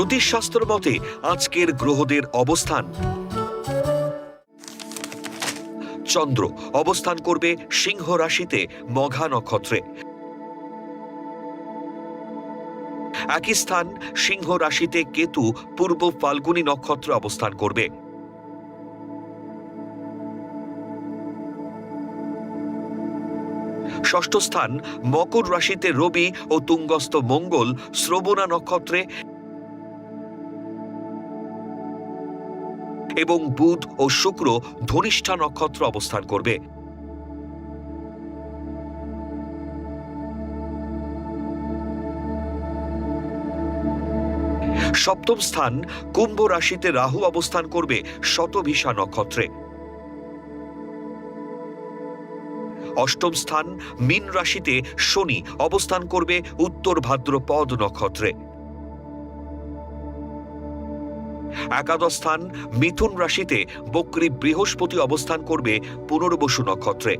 জ্যোতিষশাস্ত্র মতে আজকের গ্রহদের অবস্থান। চন্দ্র অবস্থান করবে সিংহ রাশিতে মঘা নক্ষত্রে। একই স্থান সিংহ রাশিতে কেতু পূর্ব ফাল্গুনী নক্ষত্রে অবস্থান করবে। ষষ্ঠ স্থান মকর রাশিতে রবি ও তুঙ্গস্থ মঙ্গল শ্রবণা নক্ষত্রে এবং বুধ ও শুক্র ধনিষ্ঠা নক্ষত্র অবস্থান করবে। সপ্তম স্থান কুম্ভ রাশিতে রাহু অবস্থান করবে শতভিসা নক্ষত্রে। অষ্টম স্থান মীন রাশিতে শনি অবস্থান করবে উত্তর ভাদ্রপদ নক্ষত্রে। একাদশ স্থান মিথুন রাশিতে বক্রী বৃহস্পতি অবস্থান করবে পুনর্বসু নক্ষত্রে।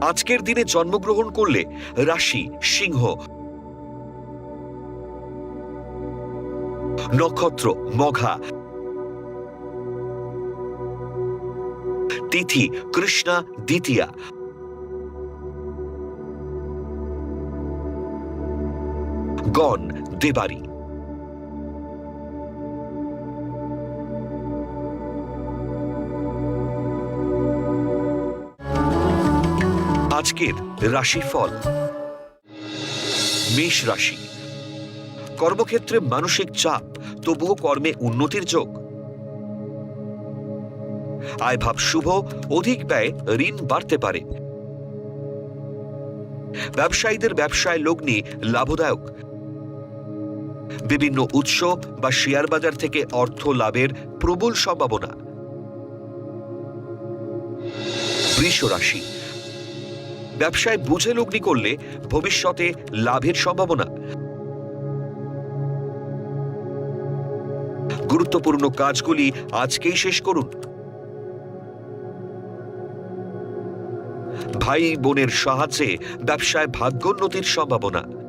আজকের দিনে জন্মগ্রহণ করলে রাশি সিংহ। নক্ষত্র মঘা। তিথি কৃষ্ণা দ্বিতীয়া। গণ দেবারি। আজকের রাশিফল। মেষ রাশি। কর্মক্ষেত্রে মানসিক চাপ, তবুও কর্মে উন্নতির যোগ। আয় ভাব শুভ, অধিক ব্যয় ঋণ বাড়তে পারে। ব্যবসায়ীদের ব্যবসায় লগ্নি লাভদায়ক। বিভিন্ন উৎস বা শেয়ার বাজার থেকে অর্থ লাভের প্রবল সম্ভাবনা। রাশি ব্যবসায় বুঝে লগ্নি করলে ভবিষ্যতে লাভের সম্ভাবনা। গুরুত্বপূর্ণ কাজগুলি আজকেই শেষ করুন। ভাই বোনের সাহায্যে ব্যবসায় ভাগ্যোন্নতির সম্ভাবনা।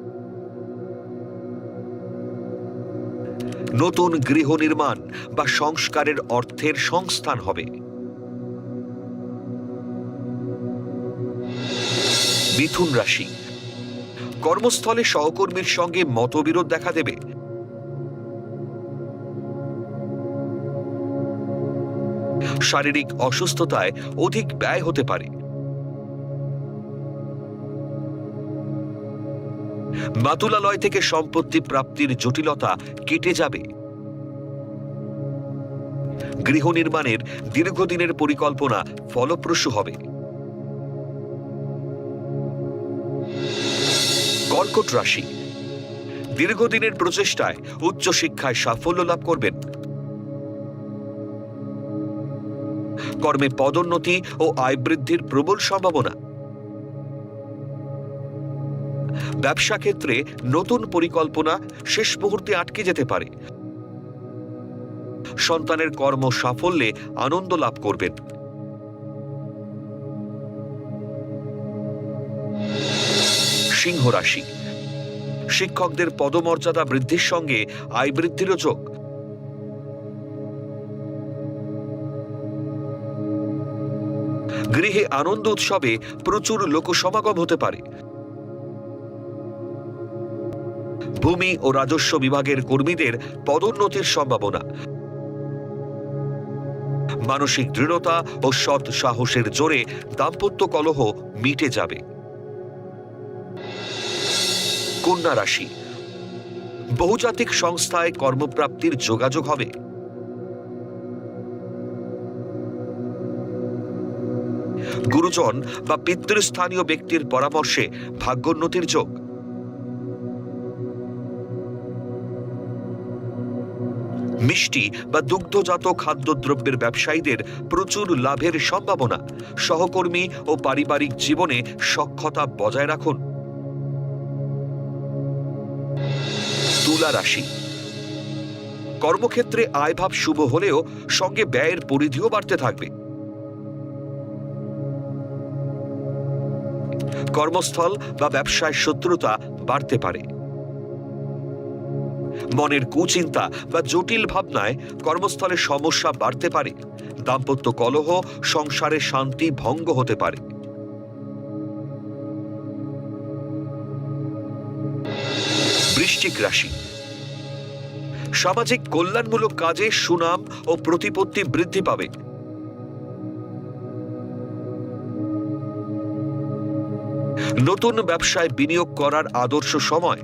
নতুন গৃহ নির্মাণ বা সংস্কারের অর্থের সংস্থান হবে। মিথুন রাশি। কর্মস্থলে সহকর্মীর সঙ্গে মতবিরোধ দেখা দেবে। শারীরিক অসুস্থতায় অধিক ব্যয় হতে পারে। মাতুলালয় থেকে সম্পত্তি প্রাপ্তির জটিলতা কেটে যাবে। গৃহ নির্মাণের দীর্ঘদিনের পরিকল্পনা ফলপ্রসূ হবে। কর্কট রাশি। দীর্ঘদিনের প্রচেষ্টায় উচ্চশিক্ষায় সাফল্য লাভ করবেন। কর্মে পদোন্নতি ও আয় বৃদ্ধির প্রবল সম্ভাবনা। ব্যবসা ক্ষেত্রে নতুন পরিকল্পনা শেষ মুহূর্তে আটকে যেতে পারে। সন্তানের কর্ম সাফল্যে আনন্দ লাভ করবেন। সিংহ রাশি। শিক্ষকদের পদমর্যাদা বৃদ্ধির সঙ্গে আয় বৃদ্ধিরও যোগ। গৃহে আনন্দ উৎসবে প্রচুর লোকসমাগম হতে পারে। ভূমি ও রাজস্ব বিভাগের কর্মীদের পদোন্নতির সম্ভাবনা। মানসিক দৃঢ়তা ও সৎ সাহসের জোরে দাম্পত্য কলহ মিটে যাবে। কন্যা রাশি। বহুজাতিক সংস্থায় কর্মপ্রাপ্তির যোগাযোগ হবে। গুরুজন বা পিতৃস্থানীয় ব্যক্তির পরামর্শে ভাগ্যোন্নতির যোগ। মিষ্টি বা দুগ্ধজাত খাদ্যদ্রব্যের ব্যবসায়ীদের প্রচুর লাভের সম্ভাবনা। সহকর্মী ও পারিবারিক জীবনে সক্ষতা বজায় রাখুন। তুলা রাশি। কর্মক্ষেত্রে আয়ভাব শুভ হলেও সঙ্গে ব্যয়ের পরিধিও বাড়তে থাকবে। কর্মস্থল বা ব্যবসায় শত্রুতা বাড়তে পারে। মনের কুচিন্তা বা জটিল ভাবনায় কর্মস্থলে সমস্যা বাড়তে পারে। দাম্পত্য কলহ, সংসারে শান্তি ভঙ্গ হতে পারে। বৃশ্চিক রাশি। সামাজিক কল্যাণমূলক কাজে সুনাম ও প্রতিপত্তি বৃদ্ধি পাবে। নতুন ব্যবসায় বিনিয়োগ করার আদর্শ সময়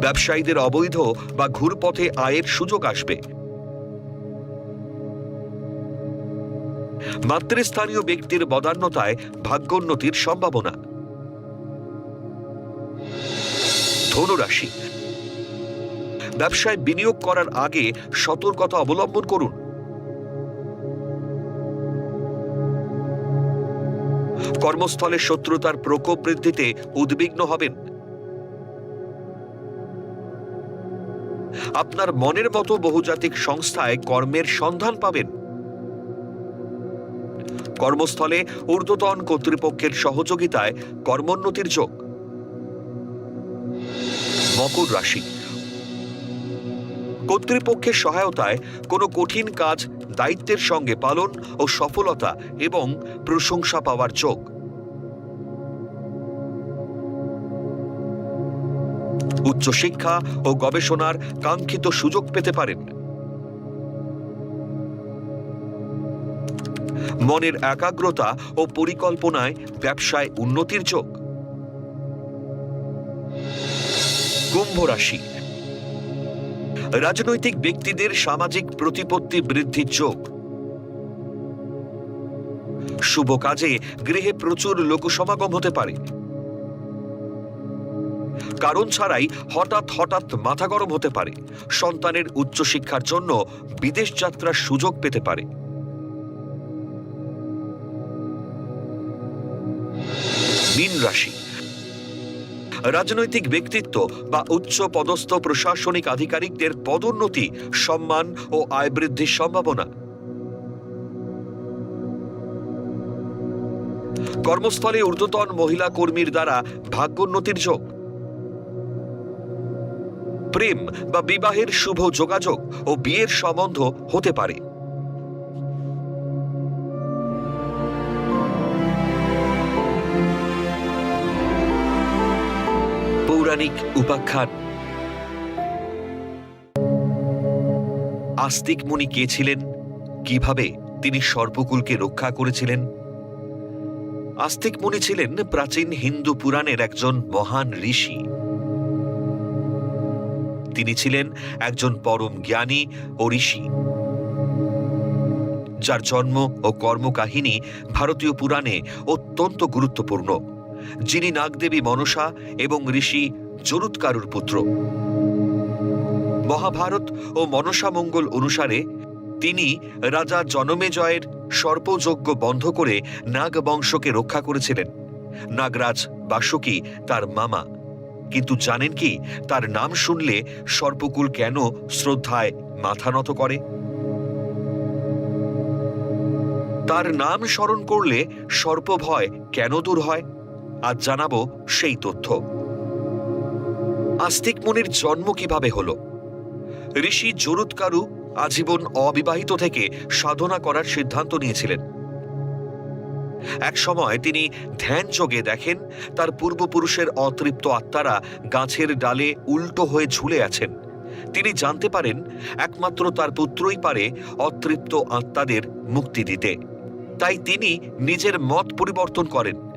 ব্যবসায়ীদের অবৈধ বা ঘুরপথে আয়ের সুযোগ আসবে। মাতৃস্থানীয় ব্যক্তির বদান্যতায় ভাগ্যোন্নতির সম্ভাবনা। ধনুরাশি। ব্যবসায় বিনিয়োগ করার আগে সতর্কতা অবলম্বন করুন। কর্মস্থলে শত্রুতার প্রকোপ বৃদ্ধিতে উদ্বিগ্ন হবেন। আপনার মনের মতো বহুজাতিক সংস্থায় কর্মের সন্ধান পাবেন। কর্মস্থলে ঊর্ধ্বতন কর্তৃপক্ষের সহযোগিতায় কর্মোন্নতির যোগ। মকর রাশি। কর্তৃপক্ষের সহায়তায় কোনো কঠিন কাজ দায়িত্বের সঙ্গে পালন ও সফলতা এবং প্রশংসা পাওয়ার যোগ। উচ্চশিক্ষা ও গবেষণার কাঙ্ক্ষিত সুযোগ পেতে পারেন। মনের একাগ্রতা ও পরিকল্পনায় ব্যবসায় উন্নতির যোগ। কুম্ভ রাশি। রাজনৈতিক ব্যক্তিদের সামাজিক প্রতিপত্তি বৃদ্ধির যোগ। শুভ কাজে গৃহে প্রচুর লোকসমাগম হতে পারে। কারণ ছাড়াই হঠাৎ হঠাৎ মাথা গরম হতে পারে। সন্তানের উচ্চশিক্ষার জন্য বিদেশ যাত্রার সুযোগ পেতে পারে। মীন রাশি। রাজনৈতিক ব্যক্তিত্ব বা উচ্চ পদস্থ প্রশাসনিক আধিকারিকদের পদোন্নতি, সম্মান ও আয় বৃদ্ধির সম্ভাবনা। কর্মস্থলে ঊর্ধ্বতন মহিলা কর্মীর দ্বারা ভাগ্যোন্নতির যোগ। প্রেম বা বিবাহের শুভ যোগাযোগ ও বিয়ের সম্বন্ধ হতে পারে। পৌরাণিক উপাখ্যান। আস্তিক মুনি কে ছিলেন? কীভাবে তিনি সর্পকুলকে রক্ষা করেছিলেন? আস্তিক মুনি ছিলেন প্রাচীন হিন্দু পুরাণের একজন মহান ঋষি। তিনি ছিলেন একজন পরম জ্ঞানী ও ঋষি। যার জন্ম ও কর্মকাহিনী ভারতীয় পুরাণে অত্যন্ত গুরুত্বপূর্ণ, যিনি নাগদেবী মনসা এবং ঋষি জরুৎকারুর পুত্র। মহাভারত ও মনসা মঙ্গল অনুসারে তিনি রাজা জনমেজয়ের সর্পযজ্ঞ বন্ধ করে নাগ বংশকে রক্ষা করেছিলেন। নাগরাজ বাসুকি তার মামা। কিন্তু জানেন কি, তার নাম শুনলে সর্পকুল কেন শ্রদ্ধায় মাথা নত করে? তার নাম স্মরণ করলে সর্পভয় কেন দূর হয়? আজ জানাব সেই তথ্য। আস্তিক মুনির জন্ম কীভাবে হল? ঋষি জরুৎকারু আজীবন অবিবাহিত থেকে সাধনা করার সিদ্ধান্ত নিয়েছিলেন। এক সময় তিনি ধ্যান যোগে দেখেন, তার পূর্বপুরুষের অতৃপ্ত আত্মারা গাছের ডালে উল্টো হয়ে ঝুলে আছেন। তিনি জানতে পারেন, একমাত্র তার পুত্রই পারে অতৃপ্ত আত্মাদের মুক্তি দিতে। তাই তিনি নিজের মত পরিবর্তন করেন।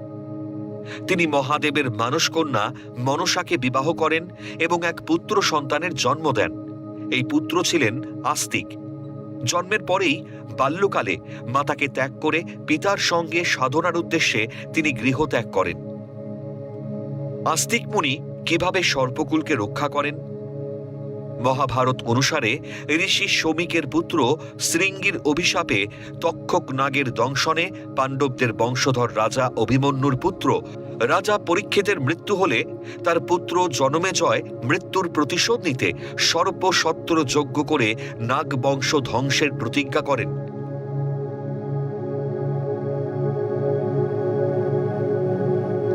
তিনি মহাদেবের মানসকন্যা মনসাকে বিবাহ করেন এবং এক পুত্র সন্তানের জন্ম দেন। এই পুত্র ছিলেন আস্তিক। জন্মের পরেই বাল্যকালে মাতাকে ত্যাগ করে পিতার সঙ্গে সাধনার উদ্দেশ্যে তিনি গৃহত্যাগ করেন। আস্তিক মুনি কীভাবে সর্পকুলকে রক্ষা করেন? মহাভারত অনুসারে ঋষি শমিকের পুত্র শৃঙ্গির অভিশাপে তক্ষক নাগের দংশনে পাণ্ডবদের বংশধর রাজা অভিমন্যুর পুত্র রাজা পরীক্ষিতের মৃত্যু হলে তার পুত্র জনমেজয় মৃত্যুর প্রতিশোধ নিতে সর্বসত্তর যজ্ঞ করে নাগ বংশ ধ্বংসের প্রতিজ্ঞা করেন।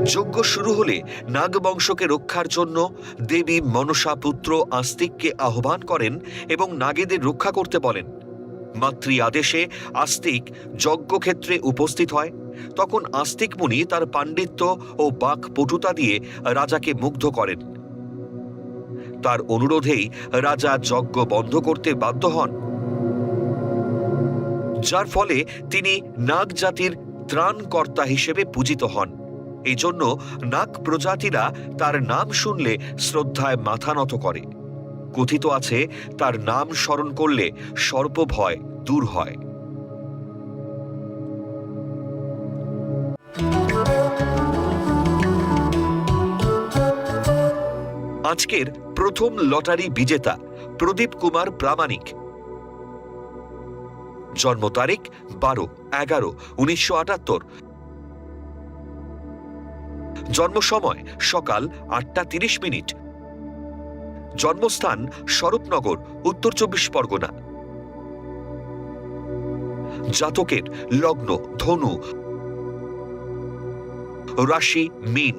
যজ্ঞ শুরু হলে নাগবংশকে রক্ষার জন্য দেবী মনসা পুত্র আস্তিককে আহ্বান করেন এবং নাগেদের রক্ষা করতে বলেন। মাতৃ আদেশে আস্তিক যজ্ঞক্ষেত্রে উপস্থিত হয়। তখন আস্তিক মুনি তার পাণ্ডিত্য ও বাক পটুতা দিয়ে রাজাকে মুগ্ধ করেন। তার অনুরোধেই রাজা যজ্ঞ বন্ধ করতে বাধ্য হন। যার ফলে তিনি নাগ জাতির ত্রাণকর্তা হিসেবে পূজিত হন। এই জন্য নাগ প্রজাতিরা তার নাম শুনলে শ্রদ্ধায় মাথা নত করে। কথিত আছে, তার নাম স্মরণ করলে সর্পভয় দূর হয়। আজকের প্রথম লটারি বিজেতা প্রদীপ কুমার প্রামাণিক। জন্ম তারিখ বারো এগারো উনিশশো আটাত্তর। জন্ম সময় সকাল আটটা তিরিশ মিনিট। জন্মস্থান স্বরূপনগর, উত্তর চব্বিশ পরগনা। জাতকের লগ্ন ধনু। রাশি মিন।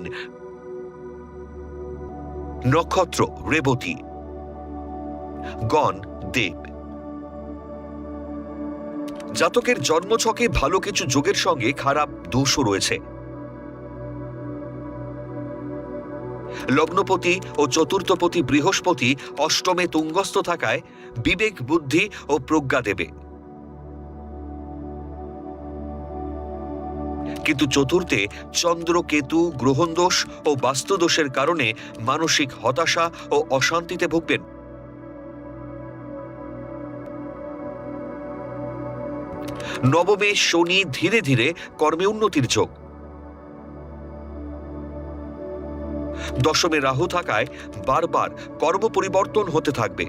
নক্ষত্র রেবতী। গণ দেব। জাতকের জন্মছকে ভালো কিছু যোগের সঙ্গে খারাপ দোষও রয়েছে। লগ্নপতি ও চতুর্থপতি বৃহস্পতি অষ্টমে তুঙ্গস্থ থাকায় বিবেক, বুদ্ধি ও প্রজ্ঞা দেবে। কিন্তু চতুর্থে চন্দ্র, কেতু, গ্রহণদোষ ও বাস্তুদোষের কারণে মানসিক হতাশা ও অশান্তিতে ভুগবেন। নবমে শনি ধীরে ধীরে কর্মে উন্নতির যোগ। দশমে রাহু থাকায় বারবার কর্ম পরিবর্তন হতে থাকবে।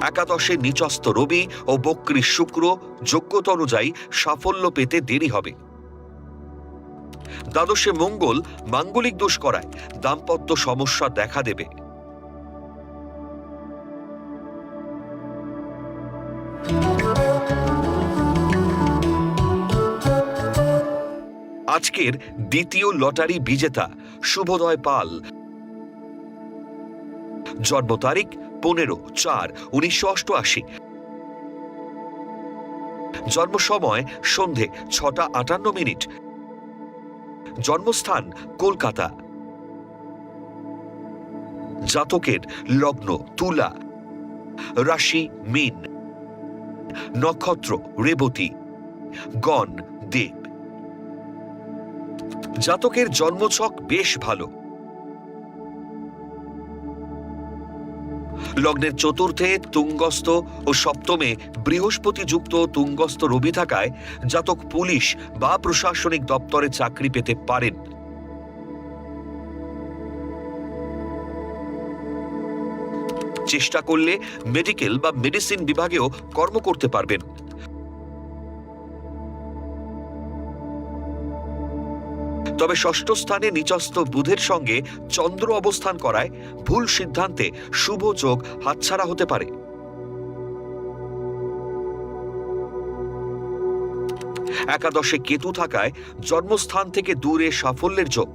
একাদশে নিচস্ত রবি ও বক্রী শুক্র যোগ্যতা অনুযায়ী সাফল্য পেতে দেরি হবে। দ্বাদশে মঙ্গল মাঙ্গলিক দোষ করায় দাম্পত্য সমস্যা দেখা দেবে। আজকের দ্বিতীয় লটারি বিজেতা শুভোদয় পাল। জন্ম তারিখ পনেরো চার উনিশশো অষ্টআশি। জন্ম সময় সন্ধে ছটা আটান্ন মিনিট। জন্মস্থান কলকাতা। জাতকের লগ্ন তুলা। রাশি মিন। নক্ষত্র রেবতী। গণ দেব জাতকের জন্মছক বেশ ভালো। লগ্নের চতুর্থে তুঙ্গস্থ ও সপ্তমে বৃহস্পতি যুক্ত তুঙ্গস্থ রবি থাকায় জাতক পুলিশ বা প্রশাসনিক দপ্তরে চাকরি পেতে পারেন। চেষ্টা করলে মেডিকেল বা মেডিসিন বিভাগেও কর্ম করতে পারবেন। তবে ষষ্ঠ স্থানে নিচস্থ বুধের সঙ্গে চন্দ্র অবস্থান করায় ভুল সিদ্ধান্তে শুভ যোগ হাতছাড়া হতে পারে। একাদশে কেতু থাকায় জন্মস্থান থেকে দূরে সাফল্যের যোগ।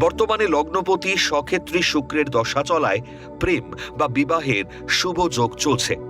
বর্তমানে লগ্নপতি সক্ষেত্রী শুক্রের দশা চলায় প্রেম বা বিবাহের শুভ যোগ চলছে।